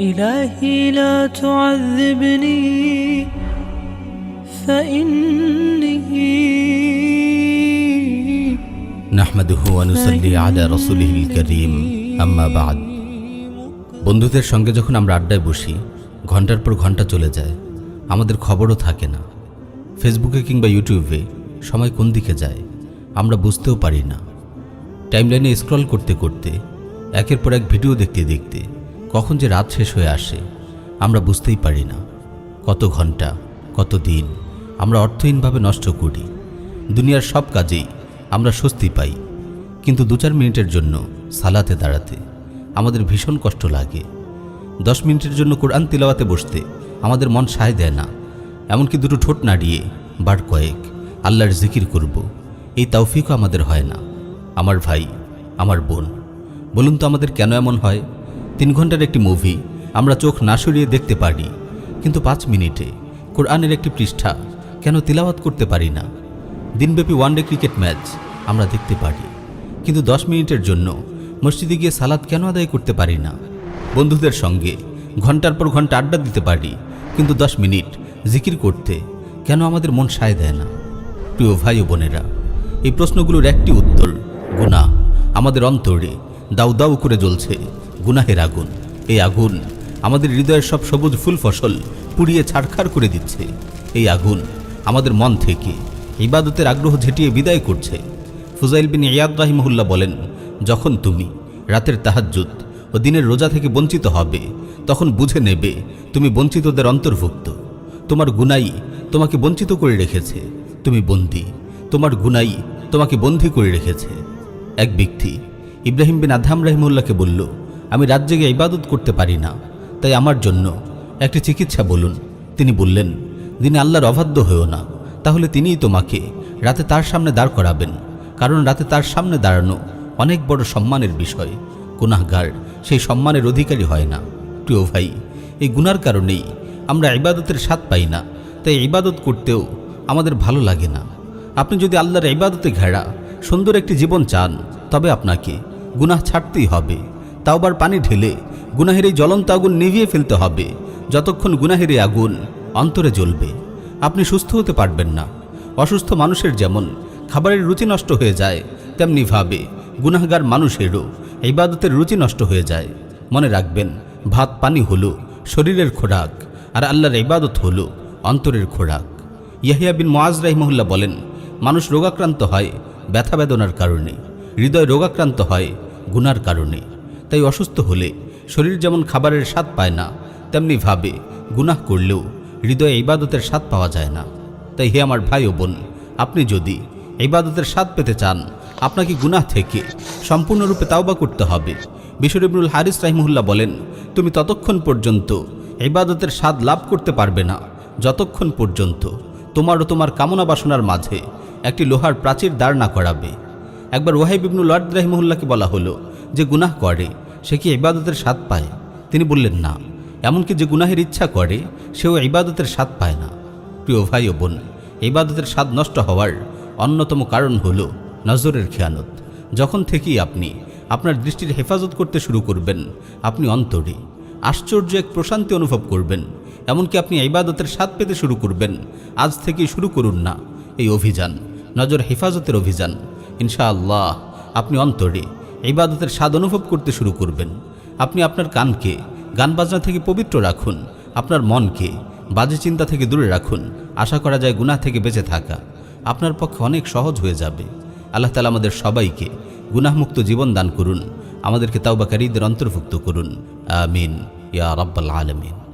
إلهي لا تعذبني فإني নাহমাদুহু আনুসাল্লি আলা রসুলিহিল করিম আম্মা বাদ বন্ধুদের সঙ্গে যখন আমরা আড্ডায় বসি ঘন্টার পর ঘন্টা চলে যায় আমাদের খবরও থাকে না ফেসবুকে কিংবা ইউটিউবে সময় কোন দিকে যায় আমরা বুঝতেও পারি না টাইমলাইনে স্ক্রল করতে করতে একের পর এক ভিডিও দেখতে দেখতে কখন যে রাত শেষ হয়ে আসে, আমরা বুঝতেই পারি না। কত ঘণ্টা কত দিন, আমরা অর্থহীনভাবে নষ্ট করি। দুনিয়ার সব কাজেই আমরা স্বস্তি পাই। কিন্তু দু চার মিনিটের জন্য সালাতে দাঁড়াতে আমাদের ভীষণ কষ্ট লাগে। দশ মিনিটের জন্য কোরআন তিলাওয়াতে বসতে আমাদের মন সায় দেয় না। এমনকি দুটো ঠোঁট নাড়িয়ে বার কয়েক আল্লাহর জিকির করব। এই তাওফিকও আমাদের হয় না। আমার ভাই, আমার বোন, বলুন তো আমাদের কেন এমন হয়? তিন ঘণ্টার একটি মুভি আমরা চোখ না সরিয়ে দেখতে পারি। কিন্তু পাঁচ মিনিটে কোরআনের একটি পৃষ্ঠা কেন তিলাওয়াত করতে পারি না? দিনব্যাপী ওয়ানডে ক্রিকেট ম্যাচ আমরা দেখতে পারি। কিন্তু দশ মিনিটের জন্য মসজিদে গিয়ে সালাদ কেন আদায় করতে পারি না? বন্ধুদের সঙ্গে ঘণ্টার পর ঘণ্টা আড্ডা দিতে পারি, কিন্তু দশ মিনিট জিকির করতে কেন আমাদের মন সায় দেয় না? প্রিয় ভাই ও বোনেরা, এই প্রশ্নগুলোর একটি উত্তর গুণা আমাদের অন্তরে দাউ দাউ করে জ্বলছে। গুনাহের আগুন। এই আগুন আমাদের হৃদয়ের সব সবুজ ফুল ফসল পুড়িয়ে ছাড়খাড় করে দিচ্ছে। এই আগুন আমাদের মন থেকে ইবাদতের আগ্রহ ঝেঁটিয়ে বিদায় করছে। ফুজাইল বিন ইয়াদ রাহিমহুল্লাহ বলেন, যখন তুমি রাতের তাহাজ্জুদ ও দিনের রোজা থেকে বঞ্চিত হবে, তখন বুঝে নেবে তুমি বঞ্চিতদের অন্তর্ভুক্ত। তোমার গুনাই তোমাকে বঞ্চিত করে রেখেছে। তুমি বন্দি, তোমার গুনাই তোমাকে বন্দী করে রেখেছে। এক ব্যক্তি ইব্রাহিম বিন আধাম রাহিমুল্লাহকে বলল আমি রাত জেগে ইবাদত করতে পারি না। তাই আমার জন্য একটি চিকিৎসা বলুন। তিনি বললেন, দিনে আল্লাহর অবাধ্য হয়েও না। তাহলে তিনিই তোমাকে রাতে তার সামনে দাঁড় করাবেন। কারণ রাতে তার সামনে দাঁড়ানো অনেক বড় সম্মানের বিষয়। গুনাহগার সেই সম্মানের অধিকারী হয় না। প্রিয় ভাই, এই গুনার কারণেই আমরা ইবাদতের স্বাদ পাই না। তাই ইবাদত করতেও আমাদের ভালো লাগে না। আপনি যদি আল্লাহর ইবাদতে ঘেরা সুন্দর একটি জীবন চান, তবে আপনাকে গুনাহ ছাড়তেই হবে। তাওবার পানি ঢেলে গুনাহের এই জ্বলন্ত আগুন নিভিয়ে ফেলতে হবে। যতক্ষণ গুনাহের এই আগুন অন্তরে জ্বলবে, আপনি সুস্থ হতে পারবেন না। অসুস্থ মানুষের যেমন খাবারের রুচি নষ্ট হয়ে যায়, তেমনি ভাবে গুনাহগার মানুষেরও ইবাদতের রুচি নষ্ট হয়ে যায়। মনে রাখবেন, ভাত পানি হলো শরীরের খোরাক, আর আল্লাহর ইবাদত হলো অন্তরের খোরাক। ইয়াহিয়া বিন মোয়াজ রাহিমহুল্লাহ বলেন, মানুষ রোগাক্রান্ত হয় ব্যথা বেদনার কারণে, হৃদয় রোগাক্রান্ত হয় গুনার কারণে। তাই অসুস্থ হলে শরীর যেমন খাবারের স্বাদ পায় না, তেমনি ভাবে গুনাহ করলেও হৃদয়ে ইবাদতের স্বাদ পাওয়া যায় না। তাই হে আমার ভাই ও বোন, আপনি যদি ইবাদতের স্বাদ পেতে চান, আপনাকে গুনাহ থেকে সম্পূর্ণরূপে তাওবা করতে হবে। বিশর ইবনুল হারিস রাহিমহুল্লাহ বলেন, তুমি ততক্ষণ পর্যন্ত ইবাদতের স্বাদ লাভ করতে পারবে না। যতক্ষণ পর্যন্ত তোমার ও তোমার কামনা বাসনার মাঝে একটি লোহার প্রাচীর দাঁড় না করাবে। একবার ওয়াহিব ইবনুল ওয়ার্দ রাহিমহুল্লাহকে বলা হলো যে গুনাহ করে, সে কি ইবাদতের স্বাদ পায়? তিনি বললেন, না। এমনকি যে গুনাহের ইচ্ছা করে, সেও ইবাদতের স্বাদ পায় না। প্রিয় ভাই ও বোন, ইবাদতের স্বাদ নষ্ট হওয়ার অন্যতম কারণ হলো নজরের খেয়ানত। যখন থেকেই আপনি আপনার দৃষ্টির হেফাজত করতে শুরু করবেন, আপনি অন্তরে আশ্চর্য এক প্রশান্তি অনুভব করবেন। এমনকি আপনি ইবাদতের স্বাদ পেতে শুরু করবেন, আজ থেকেই শুরু করুন না। এই অভিযান, নজর হেফাজতের অভিযান। ইনশাআল্লাহ, আপনি অন্তরে ইবাদতের স্বাদ অনুভব করতে শুরু করবেন। আপনি আপনার কানকে, গান বাজনা থেকে পবিত্র রাখুন। আপনার মনকে, বাজে চিন্তা থেকে দূরে রাখুন। আশা করা যায় গুনাহ থেকে বেঁচে থাকা। আপনার পক্ষে অনেক সহজ হয়ে যাবে। আল্লাহ তালা আমাদের সবাইকে গুনাহমুক্ত জীবন দান করুন। আমাদেরকে তাওবাকারীদের অন্তর্ভুক্ত করুন। আমিন। ইয়া রব্বাল আলমিন।